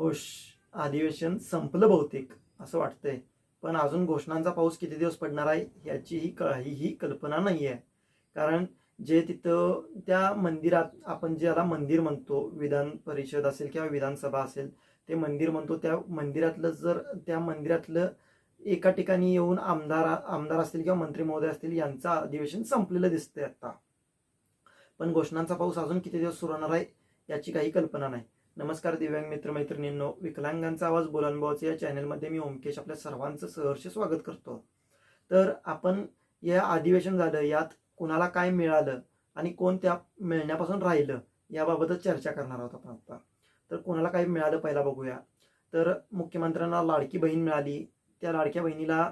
होश अधिवेशन संपलं बहुतेक असं वाटतंय. पण अजून घोषणांचा पाऊस किती दिवस पडणार आहे याचीही काहीही कल्पना नाही आहे. कारण जे तिथं त्या मंदिरात आपण ज्याला मंदिर म्हणतो विधान परिषद असेल किंवा विधानसभा असेल ते मंदिर म्हणतो त्या मंदिरातलं जर त्या मंदिरातलं एका ठिकाणी येऊन आमदार आमदार असतील किंवा मंत्री महोदय असतील यांचं अधिवेशन संपलेलं दिसतंय आता. पण घोषणांचा पाऊस अजून किती दिवस सुरू होणार आहे याची काही कल्पना नाही. नमस्कार दिव्यांग मित्र मैत्रिणींनो विकलांगांचा आवाज बोलानुभवाचे या चॅनलमध्ये मी ओमकेश आपल्या सर्वांचं सहर्ष स्वागत करतो. तर आपण या अधिवेशन झालं यात कुणाला काय मिळालं आणि कोण त्या मिळण्यापासून राहिलं याबाबतच चर्चा करणार आहोत आपण आता. तर कोणाला काय मिळालं पहिला बघूया. तर मुख्यमंत्र्यांना लाडकी बहीण मिळाली. त्या लाडक्या बहिणीला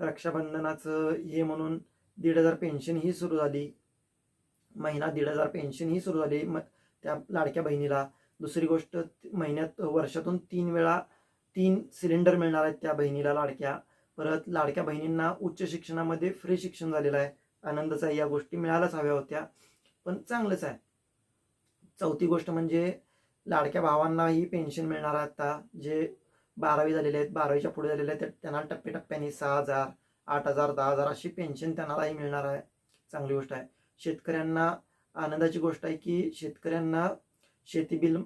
रक्षाबंधनाचं हे म्हणून दीड हजार पेन्शन ही सुरू झाली. महिना दीड हजार पेन्शन ही सुरू झाली. म त्या लाडक्या बहिणीला दुसरी गोष्ट महिन्यात वर्षातून तीन वेळा तीन सिलेंडर मिळणार आहेत त्या बहिणीला लाडक्या. परत लाडक्या बहिणींना उच्च शिक्षणामध्ये फ्री शिक्षण झालेलं आहे. आनंदच आहे या गोष्टी मिळायलाच हव्या होत्या. पण चांगलंच आहे. चौथी गोष्ट म्हणजे लाडक्या भावांनाही पेन्शन मिळणार आहे आता. जे बारावी झालेले आहेत बारावीच्या पुढे झालेले आहेत त्यांना टप्प्याटप्प्याने सहा हजार आठ हजार दहा हजार अशी पेन्शन त्यांनाही मिळणार आहे. चांगली गोष्ट आहे. शेतकऱ्यांना आनंदाची गोष्ट आहे की शेतकऱ्यांना शेती बिल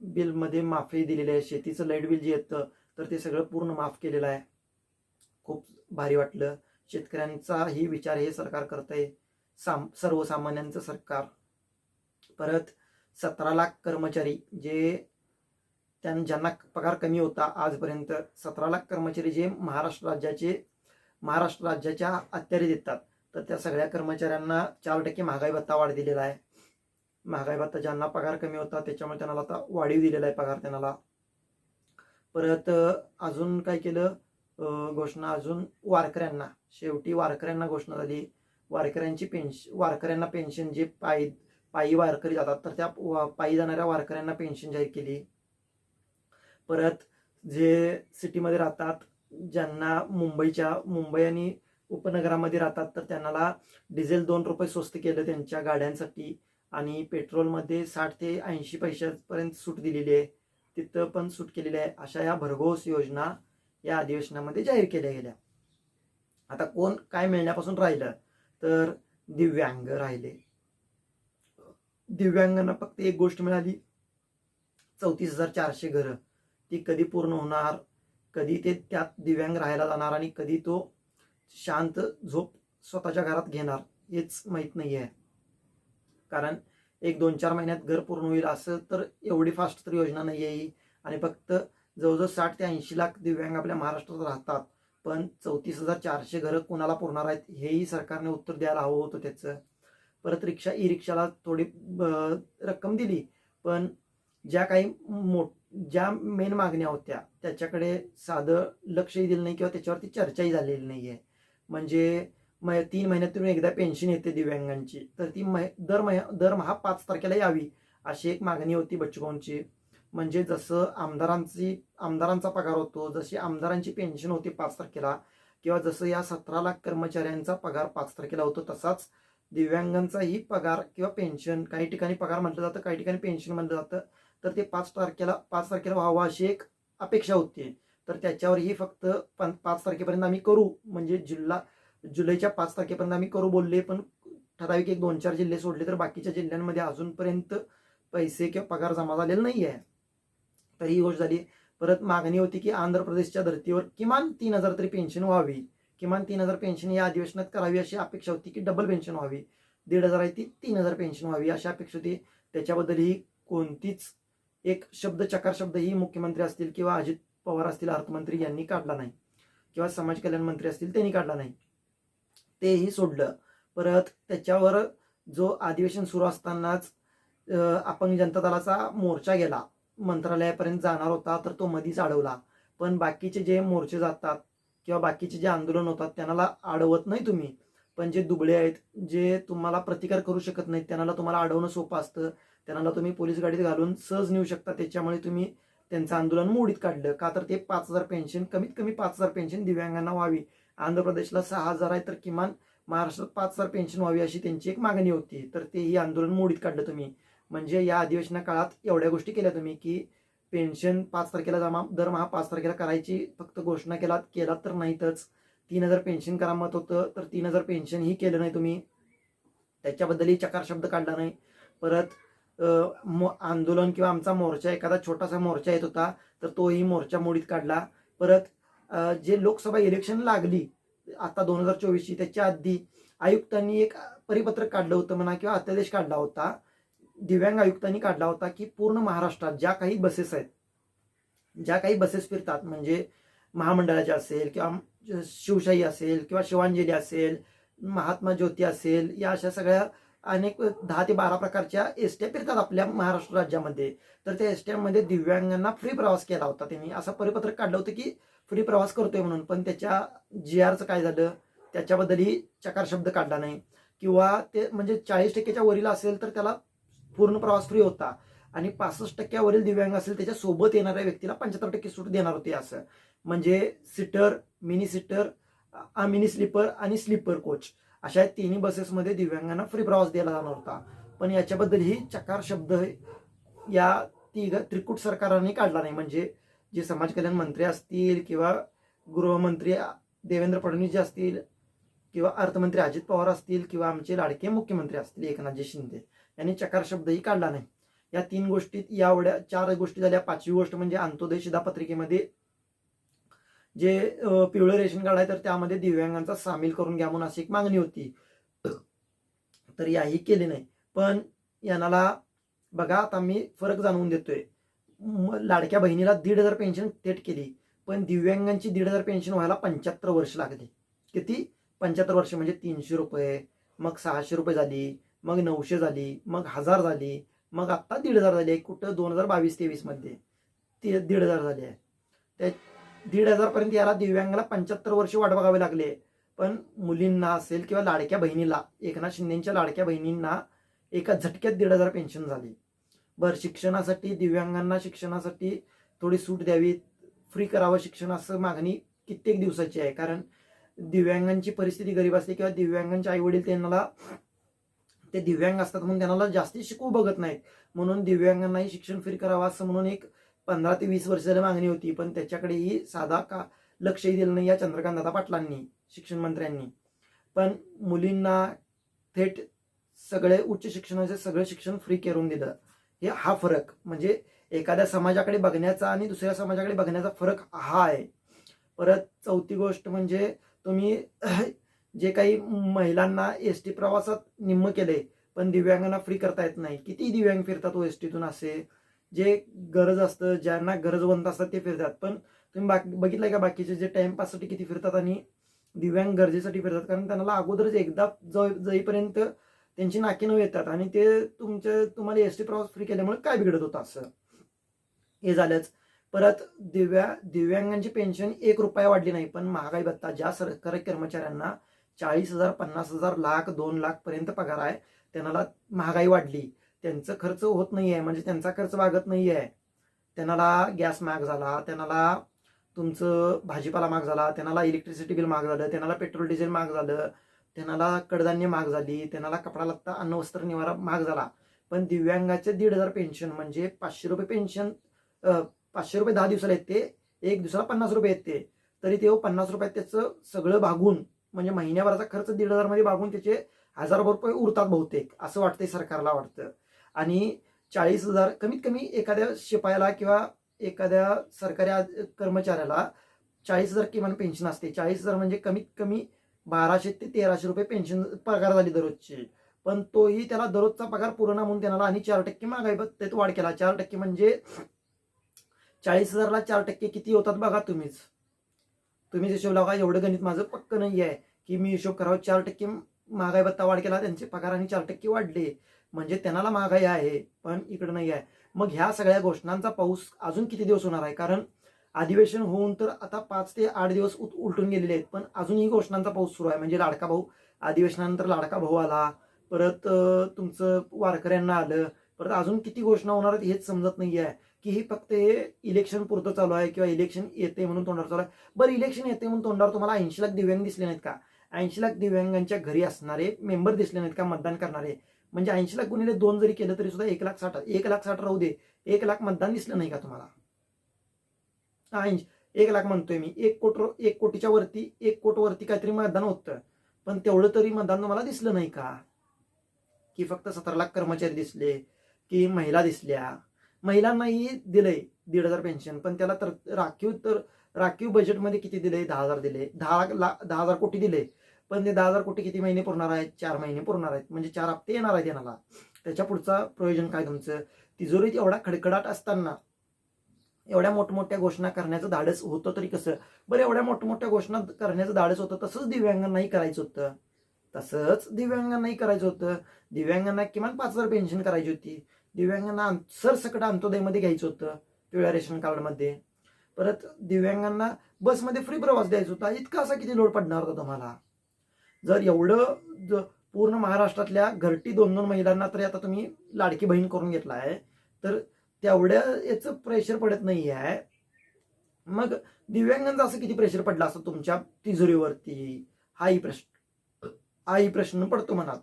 बिलमध्ये माफी दिलेली आहे. शेतीचं लाइट बिल जे येतं तर ते सगळं पूर्ण माफ केलेलं आहे. खूप भारी वाटलं. शेतकऱ्यांचाही विचार हे सरकार करत आहे साम सर्वसामान्यांचं सरकार. परत सतरा लाख कर्मचारी जे त्यां ज्यांना पगार कमी होता आजपर्यंत सतरा लाख कर्मचारी जे महाराष्ट्र राज्याचे महाराष्ट्र राज्याच्या अत्यारी देतात तर त्या सगळ्या कर्मचाऱ्यांना चार टक्के महागाई भत्ता वाढ दिलेला आहे. महागाई भत्ता ज्यांना पगार कमी होता त्याच्यामुळे त्यांना आता वाढीव दिलेला आहे पगार त्यांना. परत अजून काय केलं? घोषणा अजून वारकऱ्यांना. शेवटी वारकऱ्यांना घोषणा झाली. वारकऱ्यांची पेन्शन वारकऱ्यांना पेन्शन जे पायी पायी वारकरी जातात तर त्या पायी जाणाऱ्या वारकऱ्यांना पेन्शन जाहीर केली. परत जे सिटीमध्ये राहतात ज्यांना मुंबईच्या मुंबई आणि उपनगरामध्ये राहतात तर त्यांना डिझेल दोन रुपये स्वस्त केलं त्यांच्या गाड्यांसाठी. आणि पेट्रोलमध्ये साठ ते ऐंशी पैशापर्यंत सूट दिलेली आहे. तिथं पण सूट केलेली आहे. अशा या भरघोस योजना या अधिवेशनामध्ये जाहीर केल्या गेल्या. आता कोण काय मिळण्यापासून राहिलं? तर दिव्यांग राहिले. दिव्यांगांना फक्त एक गोष्ट मिळाली. चौतीस हजार चारशे घरं. ती कधी पूर्ण होणार? कधी ते त्यात दिव्यांग राहायला जाणार? आणि कधी तो शांत झोप स्वतःच्या घरात घेणार? हेच माहीत नाही आहे कारण एक दोन चार महिन्यात घर पूर्ण होईल असं तर एवढी फास्ट तर योजना नाही आहे आणि फक्त जवळजवळ साठ ते ऐंशी लाख दिव्यांग आपल्या महाराष्ट्रात राहतात. पण चौतीस हजार चारशे घरं कोणाला पुरणार आहेत हेही सरकारने उत्तर द्यायला हवं होतं त्याचं. परत रिक्षा ई रिक्षाला थोडी रक्कम दिली. पण ज्या काही मो ज्या मेन मागण्या होत्या त्याच्याकडे साधं लक्षही दिलं नाही किंवा त्याच्यावरती चर्चाही झालेली नाही आहे म्हणजे म तीन महिन्यातून एकदा पेन्शन येते दिव्यांगांची. तर ती मै दर मह दरमहा पाच तारखेला यावी अशी एक मागणी होती बच्चूभाऊंची. म्हणजे जसं आमदारांची आमदारांचा पगार होतो जशी आमदारांची पेन्शन होती पाच तारखेला किंवा जसं या सतरा लाख कर्मचाऱ्यांचा पगार पाच तारखेला होतो तसाच दिव्यांगांचाही पगार किंवा पेन्शन काही ठिकाणी पगार म्हटलं जातं काही ठिकाणी पेन्शन म्हटलं जातं तर ते पाच तारखेला पाच तारखेला व्हावं अशी एक अपेक्षा होती. तर त्याच्यावरही फक्त पाच तारखेपर्यंत आम्ही करू. म्हणजे जिल्हा जुलैच्या पाच तारखेपर्यंत आम्ही करू बोलले पण ठराविक एक दोन चार जिल्हे सोडले तर बाकीच्या जिल्ह्यांमध्ये अजूनपर्यंत पैसे किंवा पगार जमा झालेला नाही आहे तर ही गोष्ट झाली. परत मागणी होती की आंध्र प्रदेशच्या धर्तीवर किमान तीन हजार तरी पेन्शन व्हावी. किमान तीन हजार पेन्शन या अधिवेशनात करावी अशी अपेक्षा होती की डबल पेन्शन व्हावी. दीड हजार आहे ती तीन हजार पेन्शन व्हावी अशी अपेक्षा होती. त्याच्याबद्दलही कोणतीच एक शब्द चकार शब्द ही मुख्यमंत्री असतील किंवा अजित पवार असतील अर्थमंत्री यांनी काढला नाही. किंवा समाज कल्याण मंत्री असतील त्यांनी काढला नाही. तेही सोडलं. परत त्याच्यावर जो अधिवेशन सुरू असतानाच अपंग जनता दलाचा मोर्चा गेला. मंत्रालयापर्यंत जाणार होता तर तो मधीच अडवला. पण बाकीचे जे मोर्चे जातात किंवा बाकीचे जे आंदोलन होतात त्यांना अडवत नाही तुम्ही. पण जे दुबळे आहेत जे तुम्हाला प्रतिकार करू शकत नाहीत त्यांना तुम्हाला अडवणं सोपं असतं. त्यांना तुम्ही पोलीस गाडीत घालून सहज नेऊ शकता. त्याच्यामुळे तुम्ही त्यांचं आंदोलन मोडीत काढलं. का तर ते पाच हजार पेन्शन कमीत कमी पाच हजार पेन्शन दिव्यांगांना व्हावी. आंध्र प्रदेशला सहा हजार आहे तर किमान महाराष्ट्रात पाच हजार पेन्शन व्हावी अशी त्यांची एक मागणी होती. तर तेही आंदोलन मोडीत काढलं तुम्ही. म्हणजे या अधिवेशना काळात एवढ्या गोष्टी केल्या तुम्ही की पेन्शन पाच तारखेला जमा दरमहा पाच तारखेला करायची फक्त घोषणा केला केला तर नाहीतच. तीन हजार पेन्शन करा मत होतं तर तीन हजार पेन्शन ही केलं नाही तुम्ही. त्याच्याबद्दलही चकार शब्द काढला नाही. परत मो- आंदोलन किंवा आमचा मोर्चा एखादा छोटासा मोर्चा येत होता तर तोही मोर्चा मोडीत काढला. परत जे लोकसभा इलेक्शन लागली आता दोन हजार चोवीसची त्याच्या आधी आयुक्तांनी एक परिपत्रक काढलं होतं म्हणा किंवा अध्यादेश काढला होता. दिव्यांग आयुक्तांनी काढला होता की पूर्ण महाराष्ट्रात ज्या काही बसेस आहेत ज्या काही बसेस फिरतात म्हणजे महामंडळाच्या असेल किंवा शिवशाही असेल किंवा शिवांजली असेल महात्मा ज्योती असेल या अशा सगळ्या अनेक दहा ते बारा प्रकारच्या एसट्या फिरतात आपल्या महाराष्ट्र राज्यामध्ये. तर त्या एसट्यामध्ये दिव्यांगांना फ्री प्रवास केला होता त्यांनी. असं परिपत्रक काढलं होतं की फ्री प्रवास करतोय म्हणून. पण त्याच्या जी आरचं काय झालं? त्याच्याबद्दलही चकार शब्द काढला नाही. किंवा ते म्हणजे चाळीस टक्क्याच्या वरील असेल तर त्याला पूर्ण प्रवास फ्री होता. आणि पासष्ट टक्क्यावरील दिव्यांग असेल त्याच्या सोबत येणाऱ्या व्यक्तीला पंच्याहत्तर टक्के सूट देणार होती असं. म्हणजे seater mini seater mini sleeper आणि स्लीपर कोच अशा तिन्ही बसेसमध्ये दिव्यांगांना फ्री प्रवास दिला जाणार होता. पण याच्याबद्दलही चकार शब्द या तिघ त्रिकूट सरकाराने काढला नाही. म्हणजे जे समाज कल्याण मंत्री असतील किंवा गृहमंत्री देवेंद्र फडणवीस जे असतील किंवा अर्थमंत्री अजित पवार असतील किंवा आमचे लाडके मुख्यमंत्री असतील एकनाथजी शिंदे यांनी चकार शब्दही काढला नाही. या तीन गोष्टीत या एवढ्या चार गोष्टी झाल्या. पाचवी गोष्ट म्हणजे अंत्योदय शिधापत्रिकेमध्ये जे पिवळं रेशन कार्ड आहे तर त्यामध्ये दिव्यांगांचा सामील करून घ्या म्हणून अशी एक मागणी होती. तर याही केली नाही. पण यानाला बघा आता मी फरक जाणवून देतोय. लाडक्या बहिणीला दीड हजार पेन्शन थेट केली. पण दिव्यांगांची दीड हजार पेन्शन व्हायला पंच्याहत्तर वर्ष लागली. किती? पंच्याहत्तर वर्ष म्हणजे तीनशे रुपये. मग सहाशे रुपये झाली मग नऊशे झाली मग हजार झाली मग आत्ता दीड हजार झाली आहे. कुठं? दोन हजार बावीस तेवीसमध्ये ती दीड हजार झाली आहे. त्या दीड हजारपर्यंत याला दिव्यांगाला पंच्याहत्तर वर्ष वाट बघावे लागले पण मुलींना असेल किंवा लाडक्या बहिणीला एकनाथ शिंदेच्या लाडक्या बहिणींना एका झटक्यात दीड हजार पेन्शन झाली. बरं शिक्षणासाठी दिव्यांगांना शिक्षणासाठी थोडी सूट द्यावी. फ्री करावं शिक्षण असं मागणी कित्येक दिवसाची आहे. कारण दिव्यांगांची परिस्थिती गरीब असते किंवा दिव्यांगांचे आई वडील त्यांना ते दिव्यांग असतात म्हणून त्यांना जास्ती शिकवू बघत नाहीत. म्हणून दिव्यांगांनाही शिक्षण फ्री करावं असं म्हणून एक पंधरा ते वीस वर्षाला मागणी होती. पण त्याच्याकडेही साधा का लक्षही दिलं नाही या चंद्रकांत दादा पाटलांनी शिक्षण मंत्र्यांनी. पण मुलींना थेट सगळे उच्च शिक्षणाचे सगळे शिक्षण फ्री करून दिलं. हे हा फरक. म्हणजे एखाद्या समाजाकडे बघण्याचा आणि दुसऱ्या समाजाकडे बघण्याचा फरक हा आहे. परत चौथी गोष्ट म्हणजे तुम्ही जे काही महिलांना एस टी प्रवासात निम्म केले पण दिव्यांगांना फ्री करता येत नाही. किती दिव्यांग फिरतात ओ एस टीतून असे? जे गरज असतं ज्यांना गरजवंत असतात ते फिरतात. पण तुम्ही बाकी बघितलंय का बाकीचे जे टाइमपाससाठी किती फिरतात आणि दिव्यांग गरजेसाठी फिरतात? कारण त्यांना अगोदरच एकदा जाऊ जाईपर्यंत त्यांची नाकीनं येतात आणि ते तुमचे तुम्हाला एस टी प्रवास फ्री केल्यामुळे काय बिघडत होतं असं? हे झालंच. परत दिव्या दिव्यांगांची पेन्शन एक रुपया वाढली नाही पण महागाई भत्ता ज्या सरकारी कर्मचाऱ्यांना चाळीस हजार पन्नास हजार लाख दोन लाख पर्यंत पगार आहे त्यांना महागाई वाढली. त्यांचं खर्च होत नाही आहे म्हणजे त्यांचा खर्च वागत नाही आहे त्यांना गॅस महाग झाला त्यांना तुमचं भाजीपाला महाग झाला त्यांना इलेक्ट्रिसिटी बिल महाग झालं त्यांना पेट्रोल डिझेल महाग झालं त्यांना कडधान्य महाग झाली त्यांना कपडा लत्ता अन्न वस्त्र निवारा महाग झाला. पण दिव्यांगाचे दीड हजार पेन्शन म्हणजे पाचशे रुपये पेन्शन पाचशे रुपये दहा दिवसाला येते एक दिवसाला पन्नास रुपये येते. तरी ते पन्नास रुपयात त्याचं सगळं भागून म्हणजे महिन्याभराचा खर्च दीड हजारमध्ये भागून त्याचे हजार रुपये उरतात बहुतेक असं वाटतंय सरकारला वाटतं. आणि चाळीस हजार कमीत कमी एखाद्या शिपायाला किंवा एखाद्या सरकारी कर्मचाऱ्याला चाळीस हजार किमान पेन्शन असते. चाळीस हजार म्हणजे कमीत कमी बाराशे ते तेराशे रुपये पेन्शन पगार झाली दररोजची. पण तोही त्याला दररोजचा पगार पूर्ण म्हणून त्यांना आणि चार टक्के महागाई त्यात वाढ केला. चार टक्के म्हणजे चाळीस हजारला चार टक्के किती होतात बघा तुम्हीच. तुम्हीच हिशोब लावा एवढं गणित माझं पक्क नाही आहे की मी हिशोब करावं चार टक्के महागाई भत्ता वाढ केला त्यांचे पगार आणि चार टक्के वाढले. म्हणजे त्यांना महागाई आहे पण इकडं नाही आहे मग ह्या सगळ्या घोषणांचा पाऊस अजून किती दिवस होणार आहे? कारण अधिवेशन होऊन तर आता पाच ते आठ दिवस उत- उलटून गेलेले आहेत. पण अजूनही घोषणांचा पाऊस सुरू आहे. म्हणजे लाडका भाऊ अधिवेशनानंतर लाडका भाऊ आला परत तुमचं वारकऱ्यांना आलं परत अजून किती घोषणा होणार आहेत हेच समजत नाही आहे की हे फक्त हे इलेक्शन पुरतं चालू आहे किंवा इलेक्शन येते म्हणून तोंडावर चालू आहे. बरं इलेक्शन येते म्हणून तोंडावर तुम्हाला ऐंशी लाख दिव्यांग दिसले नाहीत का? ऐंशी लाख दिव्यांगांच्या घरी असणारे मेंबर दिसले नाहीत का? मतदान करणारे? म्हणजे ऐंशी लाख गुणिले दोन जरी केलं तरी सुद्धा एक लाख साठ एक लाख साठ राहू दे. एक लाख मतदान दिसलं नाही का तुम्हाला? ऐंशी एक लाख म्हणतोय मी. एक कोट एक कोटीच्या वरती एक कोट वरती काहीतरी मतदान होतं. पण तेवढं तरी मतदान मला दिसलं नाही का? की फक्त सतरा लाख कर्मचारी दिसले की महिला दिसल्या. महिलांनाही दिलंय दीड हजार पेन्शन पण त्याला तर राखीव तर राखीव बजेटमध्ये किती दिले दहा हजार दिले दहा लाख दहा हजार कोटी दिले पण ते दहा हजार कोटी किती महिने पुरणार आहेत? चार महिने पुरणार आहेत. म्हणजे चार हप्ते येणार आहेत येणारा त्याच्या पुढचा प्रयोजन काय तुमचं? तिजोरीत एवढा खडखडाट असताना एवढ्या मोठमोठ्या घोषणा करण्याचं धाडस होतं तरी कसं? बरं एवढ्या मोठमोठ्या घोषणा करण्याचं धाडस होतं तसंच दिव्यांगांनाही करायचं होतं. तसंच दिव्यांगांनाही करायचं होतं. दिव्यांगांना किमान पाच हजार पेन्शन करायची होती. दिव्यांगांना अं- सरसकट अंत्योदयमध्ये घ्यायचं होतं पिवळ्या रेशन कार्डमध्ये. परत दिव्यांगांना बसमध्ये फ्री प्रवास द्यायचा होता. इतका असा किती लोड पडणार होता तुम्हाला? जर एवढं पूर्ण महाराष्ट्रातल्या घरटी दोन दोन महिलांना तरी आता तुम्ही लाडकी बहीण करून घेतला आहे तर तेवढ्या याचं प्रेशर पडत नाही आहे मग दिव्यांगांचा असं किती प्रेशर पडलं असं तुमच्या तिजोरीवरती? हाही प्रश्न. हाही प्रश्न पडतो मनात.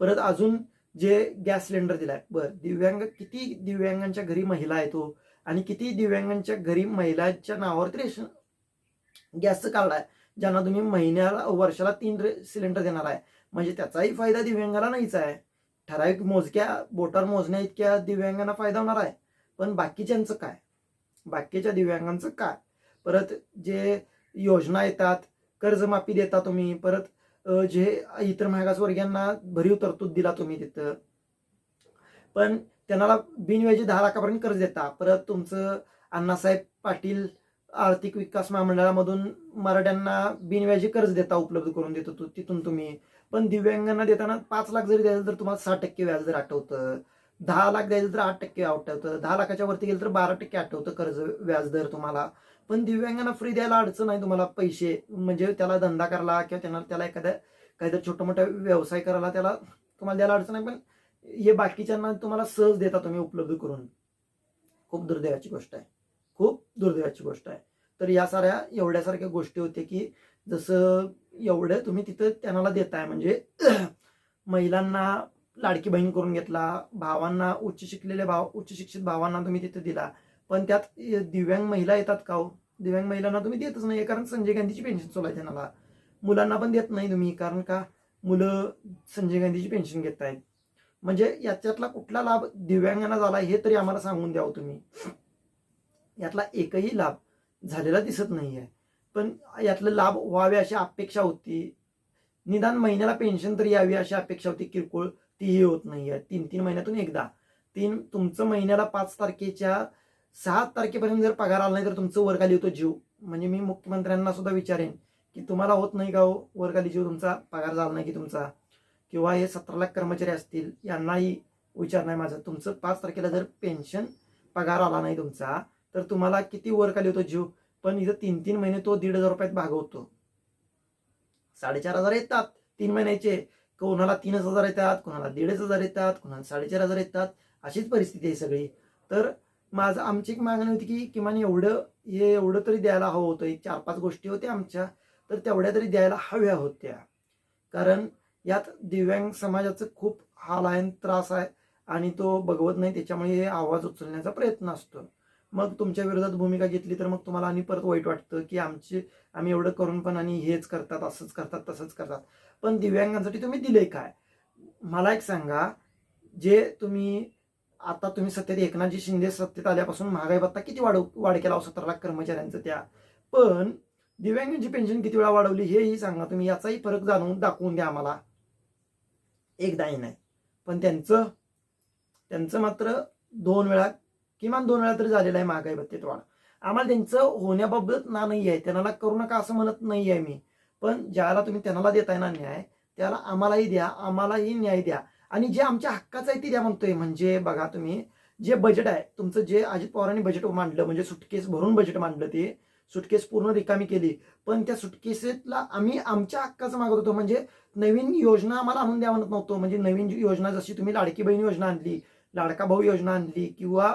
परत अजून जे गॅस सिलेंडर दिलाय. बर दिव्यांग किती दिव्यांगांच्या घरी महिला आहे तो? आणि किती दिव्यांगांच्या घरी महिलांच्या नावावरती रेशन गॅसचं कार्ड आहे ज्यांना तुम्ही महिन्याला वर्षाला तीन सिलेंडर देणार आहे. म्हणजे त्याचाही फायदा दिव्यांगाला नाहीच आहे. ठराविक मोजक्या बोटावर मोजण्या इतक्या दिव्यांगांना फायदा होणार आहे. पण बाकीच्यांचं काय? बाकीच्या दिव्यांगांचं काय? परत जे योजना येतात कर्जमाफी देता तुम्ही परत जे इतर मागासवर्गीयांना भरीव तरतूद दिला तुम्ही तिथं. पण त्यांना बिनव्याजी दहा लाखापर्यंत कर्ज देता. परत तुमचं अण्णासाहेब पाटील आर्थिक विकास महामंडळामधून मराठ्यांना बिनव्याजी कर्ज देता उपलब्ध करून देतो तु- तिथून तुम्ही. पण दिव्यांगांना देताना पाच लाख जरी द्यायचं तर तुम्हाला सहा टक्के व्याज दर आठवतं दहा लाख द्यायचं तर आठ टक्के आठवतं दहा लाखाच्या वरती गेलं तर बारा टक्के आठवतं कर्ज व्याज दर तुम्हाला. पण दिव्यांगांना फ्री द्यायला अडचण आहे तुम्हाला पैसे म्हणजे त्याला धंदा करायला किंवा त्यांना त्याला एखाद्या काहीतरी छोटा मोठा व्यवसाय करायला त्याला तुम्हाला द्यायला अडचण आहे पण हे बाकीच्यांना तुम्हाला सहज देता तुम्ही उपलब्ध करून. खूप दुर्दैवाची गोष्ट आहे. खूप दुर्दैवाची गोष्ट आहे. तर या साऱ्या एवढ्यासारख्या गोष्टी होत्या की जसं एवढं तुम्ही तिथं त्यांना देताय म्हणजे महिलांना लाडकी बहीण करून घेतला भावांना उच्च शिकलेले भाव उच्च शिक्षित भावांना तुम्ही तिथं दिला. पण त्यात दिव्यांग महिला येतात का हो? दिव्यांग महिलांना तुम्ही देतच नाही कारण संजय गांधीची पेन्शन चालू आहे त्यांना. मुलांना पण देत नाही तुम्ही कारण का मुलं संजय गांधीची पेन्शन घेत आहेत म्हणजे याच्यातला कुठला लाभ दिव्यांगांना झाला हे तरी आम्हाला सांगून द्यावं हो तुम्ही. यातला एकही लाभ झालेला दिसत नाही आहे पण यातलं लाभ व्हावे अशी अपेक्षा होती. निदान महिन्याला पेन्शन तरी यावी अशी अपेक्षा होती. किरकोळ तीही होत नाही आहे. तीन तीन महिन्यातून एकदा. तीन तुमचं महिन्याला पाच तारखेच्या सहा तारखेपर्यंत जर पगार आला नाही तर तुमचं वर्गाली होतो जीव. म्हणजे मी मुख्यमंत्र्यांना सुद्धा विचारेन की तुम्हाला होत नाही का हो वर्गाली जीव तुमचा? पगार झाला नाही की तुमचा? किंवा हे सतरा लाख कर्मचारी असतील यांनाही विचार नाही माझा. तुमचं पाच तारखेला जर पेन्शन पगार आला नाही तुमचा तर तुम्हाला किती वर खाली होतो जीव? पण इथं तीन तीन महिने तो दीड हजार रुपयात भागवतो. साडेचार हजार येतात तीन महिन्याचे. कोणाला तीनच हजार येतात कोणाला दीडच हजार येतात कोणाला साडेचार हजार येतात. अशीच परिस्थिती आहे सगळी. तर माझं आमची एक मागणी होती की किमान एवढं हे एवढं तरी द्यायला हवं होतं. एक चार पाच गोष्टी होत्या आमच्या. तर तेवढ्या तरी द्यायला हव्या होत्या. कारण यात दिव्यांग समाजाचं खूप हाल आहे त्रास आहे. आणि तो बघवत नाही त्याच्यामुळे हे आवाज उचलण्याचा प्रयत्न असतो. मग तुमच्या विरोधात भूमिका घेतली तर मग तुम्हाला आणि परत वाईट वाटतं की आमचे आम्ही एवढं करून पण आणि हेच करतात असंच करतात तसंच करतात. पण दिव्यांगांसाठी तुम्ही दिले काय? मला एक सांगा जे तुम्ही आता तुम्ही सत्तेत एकनाथजी शिंदे सत्तेत आल्यापासून महागाई भत्ता किती वाढ वाढ केला हो सतरा लाख कर्मचाऱ्यांचं त्या. पण दिव्यांगांची पेन्शन किती वेळा वाढवली हेही सांगा तुम्ही याचाही फरक जाणून दाखवून द्या आम्हाला. एकदाही नाही. पण त्यांचं त्यांचं मात्र दोन वेळा किमान दोन वेळा तरी झालेलं आहे महागाई भत्तेत वाढ. आम्हाला त्यांचं होण्याबाबत ना नाही आहे त्यांना करू नका असं म्हणत नाही आहे मी. पण ज्याला तुम्ही त्यांना देताय ना न्याय त्याला आम्हालाही द्या आम्हालाही न्याय द्या. आणि जे आमच्या हक्काचं आहे ते द्या म्हणतोय. म्हणजे बघा तुम्ही जे बजेट आहे तुमचं जे अजित पवारांनी बजेट मांडलं म्हणजे सुटकेस भरून बजेट मांडलं ते सुटकेस पूर्ण रिकामी केली. पण त्या सुटकेसेतला आम्ही आमच्या हक्काचं मागत होतो. म्हणजे नवीन योजना आम्हाला आणून द्या म्हणत नव्हतो. म्हणजे नवीन योजना जशी तुम्ही लाडकी बहीण योजना आणली लाडका भाऊ योजना आणली किंवा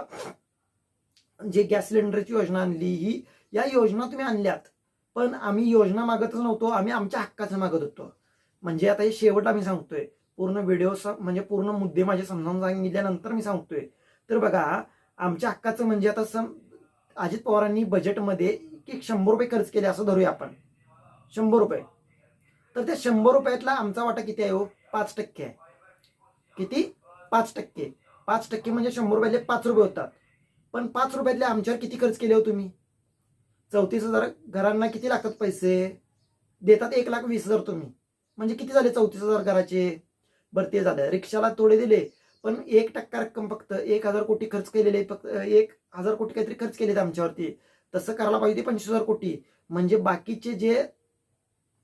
जे गॅस सिलेंडरची योजना आणली ही या योजना तुम्ही आणल्यात. पण आम्ही योजना मागतच नव्हतो आम्ही आमच्या हक्काचं मागत होतो. म्हणजे आता हे शेवट आम्ही सांगतोय. पूर्ण व्हिडिओ म्हणजे पूर्ण मुद्दे माझे समजावून सांगितल्यानंतर मी सांगतोय. तर बघा आमच्या हक्काचं म्हणजे आता सम अजित पवारांनी बजेटमध्ये एक शंभर रुपये खर्च केले असं धरूया आपण. शंभर रुपये. तर त्या शंभर रुपयातला आमचा वाटा किती आहे हो? पाच टक्के आहे. किती? पाच टक्के. पाच टक्के म्हणजे शंभर रुपयातले पाच रुपये होतात. पण पाच रुपयातले आमच्यावर किती खर्च केले हो तुम्ही? चौतीस हजार घरांना किती लागतात पैसे? देतात एक लाख वीस हजार तुम्ही. म्हणजे किती झाले चौतीस हजार घराचे? बरं ते झालं. रिक्षाला थोडे दिले पण एक टक्का रक्कम फक्त एक हजार कोटी खर्च केलेले फक्त एक हजार कोटी काहीतरी खर्च केलेत आमच्यावरती. तसं करायला पाहिजे पंचवीस हजार कोटी. म्हणजे बाकीचे जे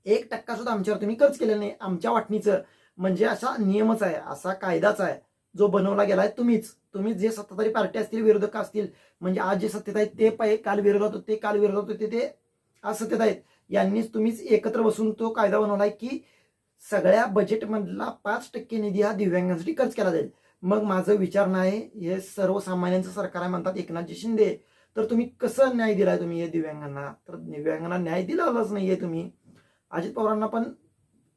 एक टक्का सुद्धा आमच्यावर तुम्ही खर्च केलेला नाही. आमच्या वाटणीचं. म्हणजे असा नियमच आहे असा कायदाच आहे. जो बनवला गेलाय तुम्हीच. तुम्ही जे सत्ताधारी पार्टी असतील विरोधक असतील म्हणजे आज जे सत्तेत आहेत ते पाय काल विरोधात होते काल विरोधात होते ते आज सत्तेत आहेत. यांनीच तुम्हीच एकत्र बसून तो कायदा बनवलाय की सगळ्या बजेटमधला पाच टक्के निधी हा दिव्यांगांसाठी खर्च केला जाईल. मग माझं विचार नाही हे सर्वसामान्यांचं सरकार आहे म्हणतात एकनाथजी शिंदे. तर तुम्ही कसं न्याय दिलाय तुम्ही हे दिव्यांगांना? तर दिव्यांगांना न्याय दिलाच नाहीये तुम्ही. अजित पवारांना पण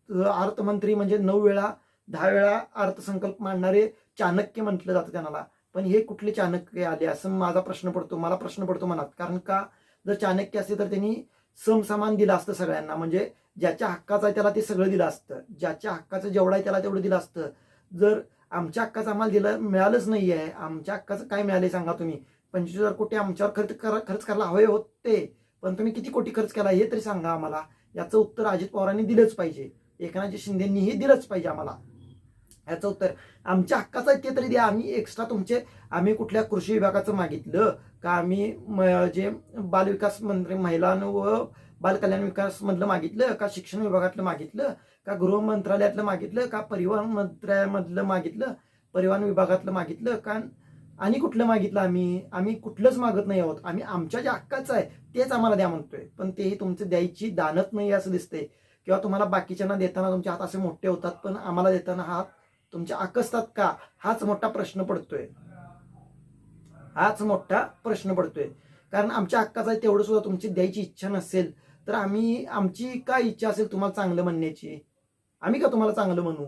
अर्थमंत्री म्हणजे नऊ वेळा दहा वेळा अर्थसंकल्प मांडणारे चाणक्य म्हटलं जातं त्यांना. पण हे कुठले चाणक्य आले असं माझा प्रश्न पडतो मला प्रश्न पडतो मनात. कारण का? जर चाणक्य असते तर त्यांनी समसमान दिलं असतं सगळ्यांना. म्हणजे ज्याच्या हक्काचं आहे त्याला ते सगळं दिलं असतं. ज्याच्या हक्काचं जेवढं आहे त्याला तेवढं दिलं असतं. जर आमच्या हक्काचं आम्हाला दिलं मिळालंच नाही आहे आमच्या हक्काचं काय मिळालंय सांगा तुम्ही? पंचवीस हजार कोटी आमच्यावर खर्च करा खर्च करायला हवे होते. पण तुम्ही किती कोटी खर्च केला हे तरी सांगा आम्हाला. याचं उत्तर अजित पवारांनी दिलंच पाहिजे. एकनाथजी शिंदेंनीही दिलंच पाहिजे आम्हाला. ह्याचं उत्तर. आमच्या हक्काचं इतके ते तरी द्या. आम्ही एक्स्ट्रा तुमचे आम्ही कुठल्या कृषी विभागाचं मागितलं का आम्ही म- जे बालविकास मंत्री महिला व बालकल्याण विकास मधलं मागितलं का शिक्षण विभागातलं मागितलं का गृह मंत्रालयातलं मागितलं का परिवहन मंत्रालयामधलं मागितलं परिवहन विभागातलं मागितलं का आणि कुठलं मागितलं आम्ही? आम्ही कुठलंच मागत नाही आहोत. आम्ही आमच्या ज्या हक्काचं आहे तेच आम्हाला द्या म्हणतोय. पण तेही तुमचं द्यायची दानत नाही असं दिसतंय. किंवा तुम्हाला बाकीच्यांना देताना तुमचे हात असे मोठे होतात पण आम्हाला देताना हात तुमच्या आकसतात का? हाच मोठा प्रश्न पडतोय. हाच मोठा प्रश्न पडतोय. कारण आमच्या हक्काचा आहे तेवढं सुद्धा तुमची द्यायची इच्छा नसेल तर आम्ही आमची काय इच्छा असेल तुम्हाला चांगलं म्हणण्याची? आम्ही का तुम्हाला चांगलं म्हणू?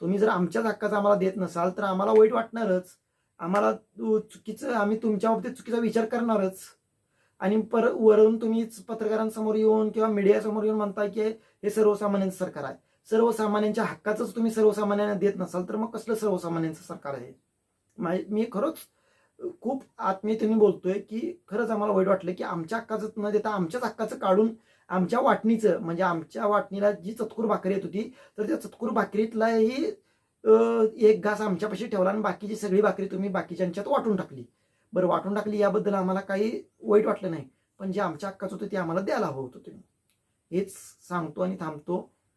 तुम्ही जर आमच्याच हक्काचा आम्हाला देत नसाल तर आम्हाला वाईट वाटणारच. आम्हाला चुकीचं आम्ही तुमच्या बाबतीत चुकीचा विचार करणारच. आणि पर वरून तुम्हीच पत्रकारांसमोर येऊन किंवा मीडियासमोर येऊन म्हणताय की हे सर्वसामान्यांचं सरकार आहे. सर्वसामान्यांच्या हक्काचंच तुम्ही सर्वसामान्यांना देत नसाल तर मग कसलं सर्वसामान्यांचं सरकार आहे? मी खरंच खूप आत्मीयतेने बोलतोय की खरंच आम्हाला वाईट वाटलं की आमच्या हक्काचं न देता आमच्याच हक्काचं काढून आमच्या वाटणीचं म्हणजे आमच्या वाटणीला जी चतकूर भाकरी येत होती तर त्या चतकूर भाकरीतलाही एक घास आमच्यापाशी ठेवला आणि बाकीची सगळी भाकरी तुम्ही बाकीच्यांच्यात वाटून टाकली. बरं वाटून टाकली याबद्दल आम्हाला काही वाईट वाटलं नाही पण जे आमच्या हक्काचं होतं ते आम्हाला द्यायला हवं होतं तुम्ही. हेच सांगतो आणि थांबतो.